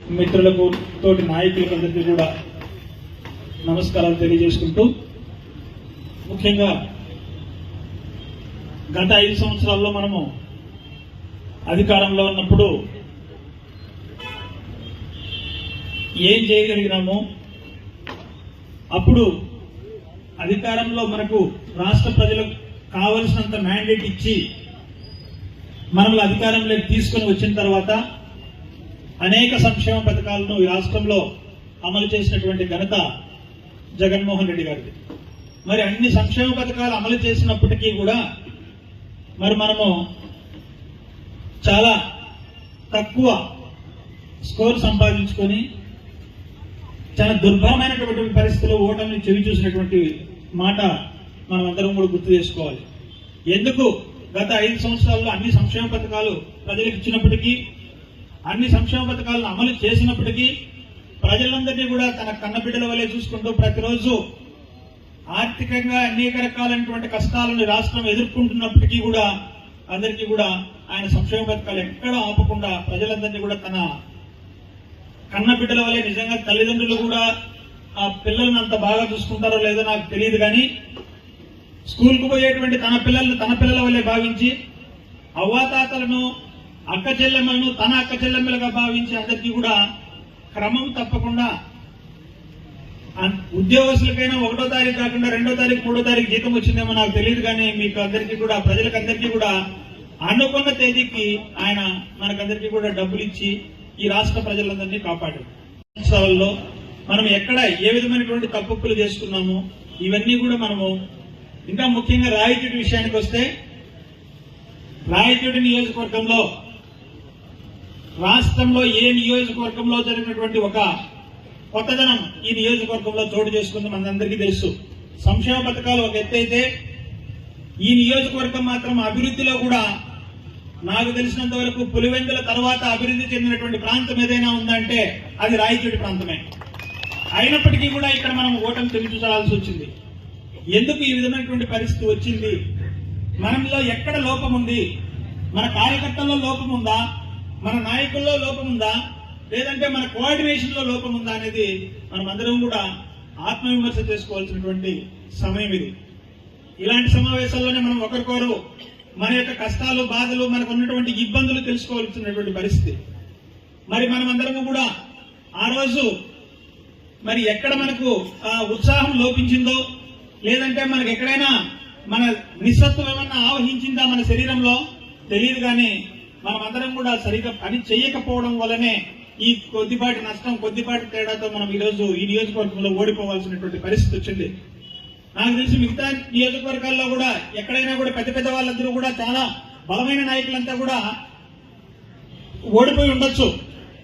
మిత్రులకు తోటి నాయకులకు అందరికీ కూడా నమస్కారాలు తెలియజేసుకుంటూ ముఖ్యంగా గత ఐదు సంవత్సరాల్లో మనము అధికారంలో ఉన్నప్పుడు ఏం చేయగలిగినాము? అప్పుడు అధికారంలో మనకు రాష్ట్ర ప్రజలకు కావలసినంత మ్యాండేట్ ఇచ్చి మనల్ని అధికారంలోకి తీసుకొని వచ్చిన తర్వాత అనేక సంక్షేమ పథకాలను ఈ రాష్ట్రంలో అమలు చేసినటువంటి ఘనత జగన్మోహన్ రెడ్డి గారిది. మరి అన్ని సంక్షేమ పథకాలు అమలు చేసినప్పటికీ కూడా మరి మనము చాలా తక్కువ స్కోర్ సంపాదించుకొని చాలా దుర్భరమైనటువంటి పరిస్థితుల్లో ఓటమిని చెవి చూసినటువంటి మాట మనం అందరం కూడా గుర్తు చేసుకోవాలి. ఎందుకు? గత ఐదు సంవత్సరాల్లో అన్ని సంక్షేమ పథకాలు ప్రజలకు ఇచ్చినప్పటికీ అన్ని సంక్షేమ పథకాలను అమలు చేసినప్పటికీ ప్రజలందరినీ కూడా తన కన్నబిడ్డల వలె చూసుకుంటూ ప్రతిరోజు ఆర్థికంగా అనేక రకాలైనటువంటి కష్టాలను రాష్ట్రం ఎదుర్కొంటున్నప్పటికీ కూడా అందరికీ కూడా ఆయన సంక్షేమ పథకాలు ఎక్కడ ఆపకుండా ప్రజలందరినీ కూడా తన కన్నబిడ్డల వలె నిజంగా తల్లిదండ్రులు కూడా ఆ పిల్లల్ని అంత బాగా చూసుకుంటారో లేదో నాకు తెలియదు కానీ స్కూల్కు పోయేటువంటి తన పిల్లలను తన పిల్లల వల్లే భావించి అవ్వాతాతలను అక్క చెల్లెమ్మలను తన అక్క చెల్లెమ్మలుగా భావించే అందరికీ కూడా క్రమం తప్పకుండా ఉద్యోగస్తులకైనా ఒకటో తారీఖు కాకుండా రెండో తారీఖు మూడో తారీఖు జీతం వచ్చిందేమో నాకు తెలియదు కానీ మీకు అందరికీ కూడా ప్రజలకందరికీ కూడా అనుకున్న తేదీకి ఆయన మనకందరికీ కూడా డబ్బులు ఇచ్చి ఈ రాష్ట్ర ప్రజలందరినీ కాపాడారు. సభల్లో మనం ఎక్కడ ఏ విధమైనటువంటి తప్పులు చేసుకున్నాము ఇవన్నీ కూడా మనము ఇంకా ముఖ్యంగా రాయచూటి విషయానికి వస్తే రాయచూటి నియోజకవర్గంలో రాష్ట్రంలో ఏ నియోజకవర్గంలో జరిగినటువంటి ఒక కొత్తదనం ఈ నియోజకవర్గంలో చోటు చేసుకుంది మనందరికీ తెలుసు. సంక్షేమ పథకాలు ఒక ఎత్తైతే ఈ నియోజకవర్గం మాత్రం అభివృద్ధిలో కూడా నాకు తెలిసినంత వరకు పులివెందుల తర్వాత అభివృద్ధి చెందినటువంటి ప్రాంతం ఏదైనా ఉందంటే అది రాయచోటి ప్రాంతమే. అయినప్పటికీ కూడా ఇక్కడ మనం ఓటమి తెలిసి చూడాల్సి వచ్చింది. ఎందుకు ఈ విధమైనటువంటి పరిస్థితి వచ్చింది? మనలో ఎక్కడ లోపం ఉంది? మన కార్యకర్తల్లో లోపం ఉందా? మన నాయకుల్లో లోపం ఉందా? లేదంటే మన కోఆర్డినేషన్లో లోపం ఉందా అనేది మనం అందరం కూడా ఆత్మవిమర్శ చేసుకోవాల్సినటువంటి సమయం ఇది. ఇలాంటి సమావేశాల్లోనే మనం ఒకరికొకరు మన యొక్క కష్టాలు బాధలు మనకు ఉన్నటువంటి ఇబ్బందులు తెలుసుకోవాల్సినటువంటి పరిస్థితి. మరి మనం అందరము కూడా ఆ రోజు మరి ఎక్కడ మనకు ఆ ఉత్సాహం లోపించిందో లేదంటే మనకు ఎక్కడైనా మన నిస్సత్వం ఏమన్నా ఆవహించిందా మన శరీరంలో? తెలియదు కానీ మనమందరం కూడా సరిగా పని చేయకపోవడం వల్లనే ఈ కొద్దిపాటి నష్టం కొద్దిపాటి తేడాతో మనం ఈరోజు ఈ నియోజకవర్గంలో ఓడిపోవాల్సినటువంటి పరిస్థితి వచ్చింది. నాకు తెలిసి మిగతా నియోజకవర్గాల్లో కూడా ఎక్కడైనా కూడా పెద్ద పెద్ద వాళ్ళందరూ కూడా చాలా బలమైన నాయకులంతా కూడా ఓడిపోయి ఉండొచ్చు.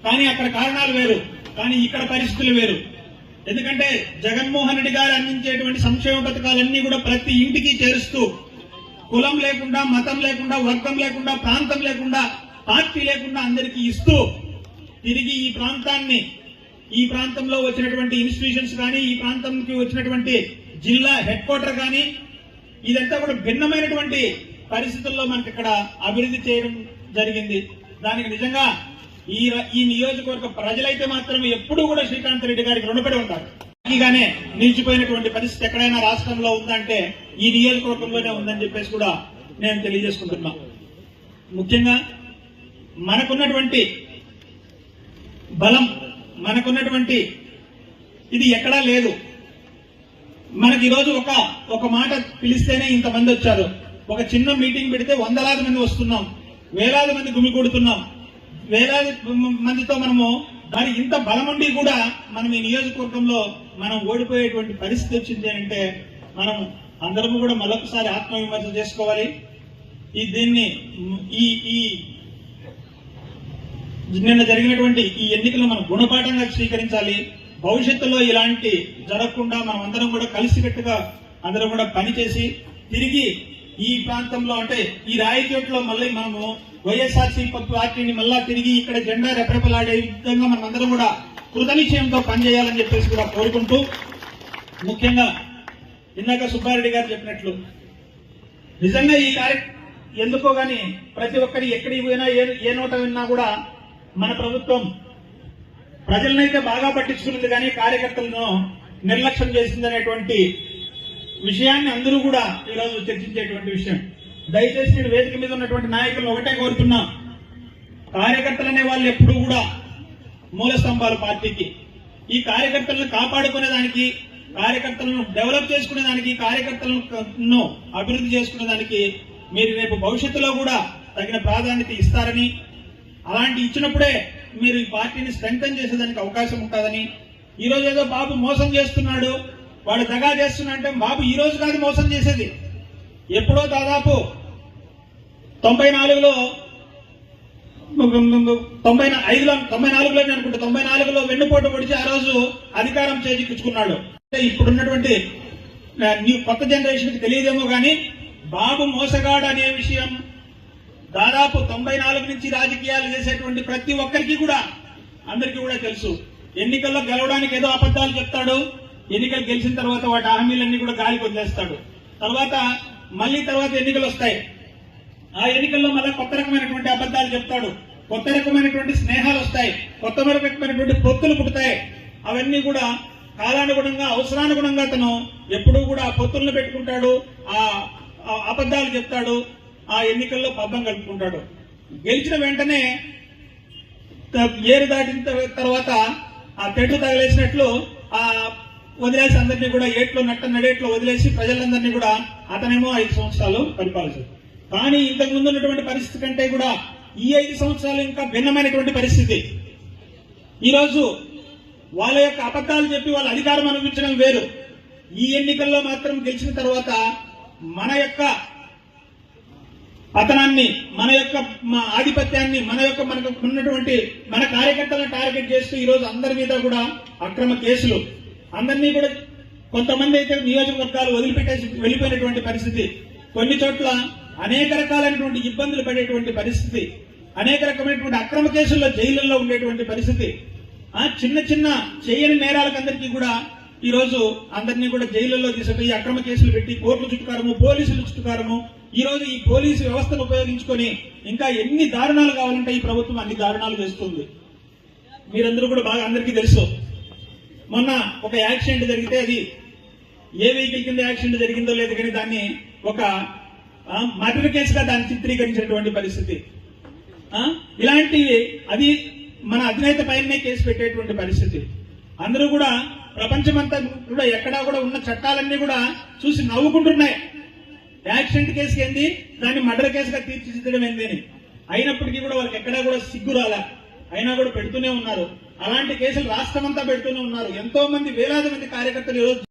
కానీ అక్కడ కారణాలు వేరు కానీ ఇక్కడ పరిస్థితులు వేరు. ఎందుకంటే జగన్మోహన్ రెడ్డి గారు అందించేటువంటి సంక్షేమ పథకాలన్నీ కూడా ప్రతి ఇంటికి చేరుస్తూ కులం లేకుండా మతం లేకుండా వర్గం లేకుండా ప్రాంతం లేకుండా పార్టీ లేకుండా అందరికీ ఇస్తూ తిరిగి ఈ ప్రాంతాన్ని ఈ ప్రాంతంలో వచ్చినటువంటి ఇన్స్టిట్యూషన్స్ కానీ ఈ ప్రాంతంకి వచ్చినటువంటి జిల్లా హెడ్ క్వార్టర్ కానీ ఇదంతా కూడా భిన్నమైనటువంటి పరిస్థితుల్లో మనకి ఇక్కడ అభివృద్ధి చేయడం జరిగింది. దానికి నిజంగా ఈ ఈ నియోజకవర్గ ప్రజలైతే మాత్రం ఎప్పుడూ కూడా శ్రీకాంత్ రెడ్డి గారికి రుణపడి ఉంటారు. ఇలాగానే నిలిచిపోయినటువంటి పరిస్థితి ఎక్కడైనా రాష్ట్రంలో ఉందంటే ఈ నియోజకవర్గంలోనే ఉందని చెప్పేసి కూడా నేను తెలియజేసుకుంటున్నా. ముఖ్యంగా మనకున్నటువంటి బలం మనకున్నటువంటి ఇది ఎక్కడా లేదు. మనకి ఈరోజు ఒక ఒక మాట పిలిస్తేనే ఇంతమంది వచ్చారు. ఒక చిన్న మీటింగ్ పెడితే వందలాది మంది వస్తున్నాం. వేలాది మంది గుమికూడుతున్నాం వేలాది మందితో మనము మరి ఇంత బలం ఉండి కూడా మనం ఈ నియోజకవర్గంలో మనం ఓడిపోయేటువంటి పరిస్థితి వచ్చింది అంటే మనం అందరము కూడా మరొకసారి ఆత్మవిమర్శ చేసుకోవాలి. ఈ దీన్ని ఈ ఈ నిన్న జరిగినటువంటి ఈ ఎన్నికలు మనం గుణపాఠంగా స్వీకరించాలి. భవిష్యత్తులో ఇలాంటి జరగకుండా మనం అందరం కూడా కలిసికట్టుగా అందరం కూడా పనిచేసి తిరిగి ఈ ప్రాంతంలో అంటే ఈ రాయచోట్లో మళ్ళీ మనము వైఎస్ఆర్సీ పార్టీని మళ్ళా తిరిగి ఇక్కడ జెండా రెపరెపలాడే విధంగా మనం అందరం కూడా కృతనిశ్చయంతో పనిచేయాలని చెప్పేసి కూడా కోరుకుంటూ ముఖ్యంగా ఇందాక సుబ్బారెడ్డి గారు చెప్పినట్లు. నిజంగా ఈ కార్య ఎందుకో గాని ప్రతి ఒక్కరి ఎక్కడికి పోయినా ఏ ఏ నోట విన్నా కూడా మన ప్రభుత్వం ప్రజలనైతే బాగా పట్టించుకున్నది కానీ కార్యకర్తలను నిర్లక్ష్యం చేసిందనేటువంటి విషయాన్ని అందరూ కూడా ఈరోజు చర్చించేటువంటి విషయం. దయచేసి నేను వేదిక మీద ఉన్నటువంటి నాయకులను ఒకటే కోరుతున్నా. కార్యకర్తలు అనే వాళ్ళు ఎప్పుడూ కూడా మూల స్తంభాలు పార్టీకి. ఈ కార్యకర్తలను కాపాడుకునే దానికి కార్యకర్తలను డెవలప్ చేసుకునే దానికి కార్యకర్తలను అభివృద్ధి చేసుకునే దానికి మీరు రేపు భవిష్యత్తులో కూడా తగిన ప్రాధాన్యత ఇస్తారని అలాంటి ఇచ్చినప్పుడే మీరు ఈ పార్టీని స్ట్రెంగ్తన్ చేసేదానికి అవకాశం ఉంటుందని ఈరోజు ఏదో బాబు మోసం చేస్తున్నాడు వాడు దగా చేస్తున్నాడంటే బాబు ఈ రోజు కాదు మోసం చేసేది. ఎప్పుడో దాదాపు తొంభై నాలుగులో తొంభై ఐదులో తొంభై నాలుగులో అనుకుంటా తొంభై నాలుగులో వెన్నుపోటు పొడిచి ఆ రోజు అధికారం చేజిక్కించుకున్నాడు అంటే ఇప్పుడున్నటువంటి న్యూ కొత్త జనరేషన్కి తెలియదేమో కానీ బాబు మోసగాడు అనే విషయం దాదాపు తొంభై నాలుగు నుంచి రాజకీయాలు చేసేటువంటి ప్రతి ఒక్కరికి కూడా అందరికీ కూడా తెలుసు ఎన్నికల్లో గెలవడానికి ఏదో అబద్ధాలు చెప్తాడు ఎన్నికలు గెలిచిన తర్వాత వాటి హామీలన్నీ కూడా గాలికి వదిలేస్తాడు తర్వాత మళ్ళీ తర్వాత ఎన్నికలు వస్తాయి ఆ ఎన్నికల్లో మళ్ళీ కొత్త రకమైనటువంటి అబద్ధాలు చెప్తాడు. కొత్త రకమైనటువంటి స్నేహాలు వస్తాయి. కొత్త రకమైనటువంటి పొత్తులు పుడతాయి. అవన్నీ కూడా కాలానుగుణంగా అవసరానుగుణంగా అతను ఎప్పుడూ కూడా ఆ పొత్తులను పెట్టుకుంటాడు. ఆ అబద్ధాలు చెప్తాడు. ఆ ఎన్నికల్లో పబ్బం కలుపుకుంటాడు. గెలిచిన వెంటనే ఏరు దాటిన తర్వాత ఆ తెడ్డు తగిలేసినట్లు ఆ వదిలేసి అందరినీ కూడా ఏట్లో నట్ట నడేట్లో వదిలేసి ప్రజలందరినీ కూడా అతనేమో ఐదు సంవత్సరాలు పరిపాలించారు కానీ ఇంతకు ముందు ఉన్నటువంటి పరిస్థితి కంటే కూడా ఈ ఐదు సంవత్సరాలు ఇంకా భిన్నమైనటువంటి పరిస్థితి. ఈరోజు వాళ్ళ యొక్క అబద్ధాలు చెప్పి వాళ్ళ అధికారం అనుభవించడం వేరు. ఈ ఎన్నికల్లో మాత్రం గెలిచిన తర్వాత మన యొక్క పతనాన్ని మన యొక్క మా ఆధిపత్యాన్ని మన యొక్క మనకు ఉన్నటువంటి మన కార్యకర్తలను టార్గెట్ చేస్తూ ఈ రోజు అందరి మీద కూడా అక్రమ కేసులు. అందరినీ కూడా కొంతమంది అయితే నియోజకవర్గాలు వదిలిపెట్టేసి వెళ్ళిపోయినటువంటి పరిస్థితి. కొన్ని చోట్ల అనేక రకాలైనటువంటి ఇబ్బందులు పడేటువంటి పరిస్థితి అనేక రకమైనటువంటి అక్రమ కేసుల్లో జైలుల్లో ఉండేటువంటి పరిస్థితి. ఆ చిన్న చిన్న చేయని నేరాలకు అందరికీ కూడా ఈరోజు అందరినీ కూడా జైలుల్లో తీసుకుపోయి అక్రమ కేసులు పెట్టి కోర్టుల చుట్టుకారము పోలీసులు చుట్టుకారము ఈరోజు ఈ పోలీసు వ్యవస్థను ఉపయోగించుకొని ఇంకా ఎన్ని దారుణాలు కావాలంటే ఈ ప్రభుత్వం అన్ని దారుణాలు చేస్తుంది. మీరందరూ కూడా బాగా అందరికీ తెలుసు. మొన్న ఒక యాక్సిడెంట్ జరిగితే అది ఏ వెహికల్ కింద యాక్సిడెంట్ జరిగిందో లేదు కానీ దాన్ని ఒక మర్డర్ కేసుగా దాన్ని చిత్రీకరించినటువంటి పరిస్థితి. ఆ? ఇలాంటివి అది మన అధినేత పైనే కేసు పెట్టేటువంటి పరిస్థితి. అందరూ కూడా ప్రపంచమంతా కూడా ఎక్కడా కూడా ఉన్న చట్టాలన్నీ కూడా చూసి నవ్వుకుంటున్నాయి. యాక్సిడెంట్ కేసు ఏంది? దాన్ని మర్డర్ కేసుగా తీర్చిదిద్దడం ఏంది అని. అయినప్పటికీ కూడా వాళ్ళకి ఎక్కడా కూడా సిగ్గు రాలా. అయినా కూడా పెడుతూనే ఉన్నారు. అలాంటి కేసులు రాష్ట్రం అంతా పెడుతూనే ఉన్నారు. ఎంతో మంది వేలాది మంది కార్యకర్తలు ఈరోజు